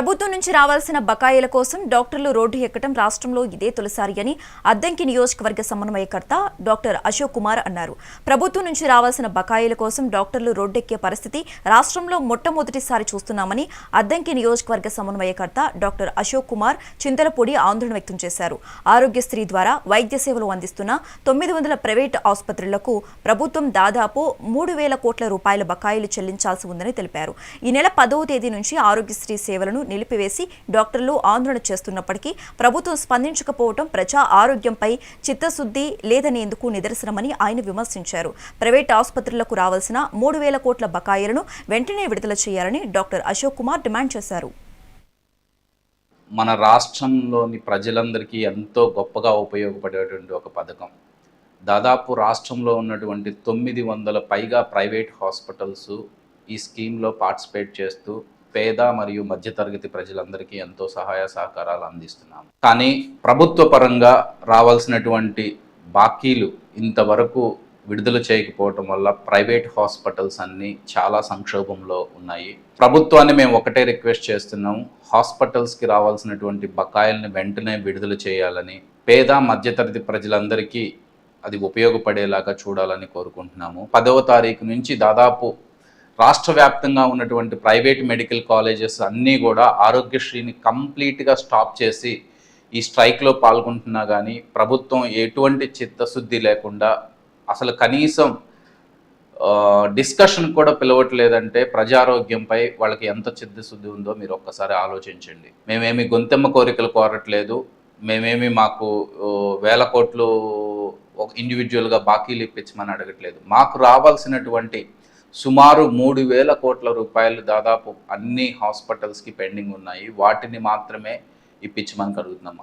ప్రభుత్వం నుంచి రావాల్సిన బకాయిల కోసం డాక్టర్లు రోడ్డు ఎక్కడం రాష్ట్రంలో ఇదే తొలిసారి అని అద్దంకి నియోజకవర్గ సమన్వయకర్త డాక్టర్ అశోక్ కుమార్ అన్నారు. ప్రభుత్వం నుంచి రావాల్సిన బకాయిల కోసం డాక్టర్లు రోడ్డెక్కే పరిస్థితి రాష్ట్రంలో మొట్టమొదటిసారి చూస్తున్నామని అద్దంకి నియోజకవర్గ సమన్వయకర్త డాక్టర్ అశోక్ కుమార్ చింతలపూడి ఆందోళన వ్యక్తం చేశారు. ఆరోగ్యశ్రీ ద్వారా వైద్య సేవలు అందిస్తున్న తొమ్మిది వందల ప్రైవేట్ ఆసుపత్రులకు ప్రభుత్వం దాదాపు మూడు వేల కోట్ల రూపాయల బకాయిలు చెల్లించాల్సి ఉందని తెలిపారు. ఈ నెల పదవ తేదీ నుంచి ఆరోగ్యశ్రీ సేవలను నిలిపివేసి డాక్టర్లు ఆందోళన చేస్తున్నప్పటికీ ప్రభుత్వం స్పందించకపోవడం ప్రజా ఆరోగ్యంపై చిత్తశుద్ధి లేదనేందుకు నిదర్శనమని ఆయన విమర్శించారు. ప్రైవేట్ ఆసుపత్రులకు రావాల్సిన మూడు వేల కోట్ల బకాయిలను వెంటనే విడుదల చేయాలని డాక్టర్ అశోక్ కుమార్ డిమాండ్ చేశారు. మన రాష్ట్రంలోని ప్రజలందరికీ ఎంతో గొప్పగా ఉపయోగపడేటువంటి ఒక పథకం. దాదాపు రాష్ట్రంలో ఉన్నటువంటి తొమ్మిది వందల పైగా ప్రైవేట్ హాస్పిటల్స్ ఈ స్కీమ్లో పార్టిసిపేట్ చేస్తూ పేద మరియు మధ్యతరగతి ప్రజలందరికీ ఎంతో సహాయ సహకారాలు అందిస్తున్నాము. కానీ ప్రభుత్వ పరంగా రావాల్సినటువంటి బాకీలు ఇంతవరకు విడుదల చేయకపోవటం వల్ల ప్రైవేట్ హాస్పిటల్స్ అన్నీ చాలా సంక్షోభంలో ఉన్నాయి. ప్రభుత్వాన్ని మేము ఒకటే రిక్వెస్ట్ చేస్తున్నాం. హాస్పిటల్స్కి రావాల్సినటువంటి బకాయిల్ని వెంటనే విడుదల చేయాలని పేద మధ్యతరగతి ప్రజలందరికీ అది ఉపయోగపడేలాగా చూడాలని కోరుకుంటున్నాము. పదవ తారీఖు నుంచి దాదాపు రాష్ట్ర వ్యాప్తంగా ఉన్నటువంటి ప్రైవేట్ మెడికల్ కాలేజెస్ అన్నీ కూడా ఆరోగ్యశ్రీని కంప్లీట్గా స్టాప్ చేసి ఈ స్ట్రైక్లో పాల్గొంటున్నా కానీ ప్రభుత్వం ఎటువంటి చిత్తశుద్ధి లేకుండా అసలు కనీసం డిస్కషన్ కూడా పిలవట్లేదంటే ప్రజారోగ్యంపై వాళ్ళకి ఎంత చిత్తశుద్ధి ఉందో మీరు ఒక్కసారి ఆలోచించండి. మేమేమి గొంతెమ్మ కోరికలు కోరట్లేదు. మేమేమి మాకు వేల కోట్లు ఒక ఇండివిజువల్గా బాకీలు ఇప్పించమని అడగట్లేదు. మాకు రావాల్సినటువంటి సుమారు మూడు వేల కోట్ల రూపాయలు దాదాపు అన్ని హాస్పిటల్స్కి పెండింగ్ ఉన్నాయి. వాటిని మాత్రమే ఇప్పించమని అడుగుతున్నాం.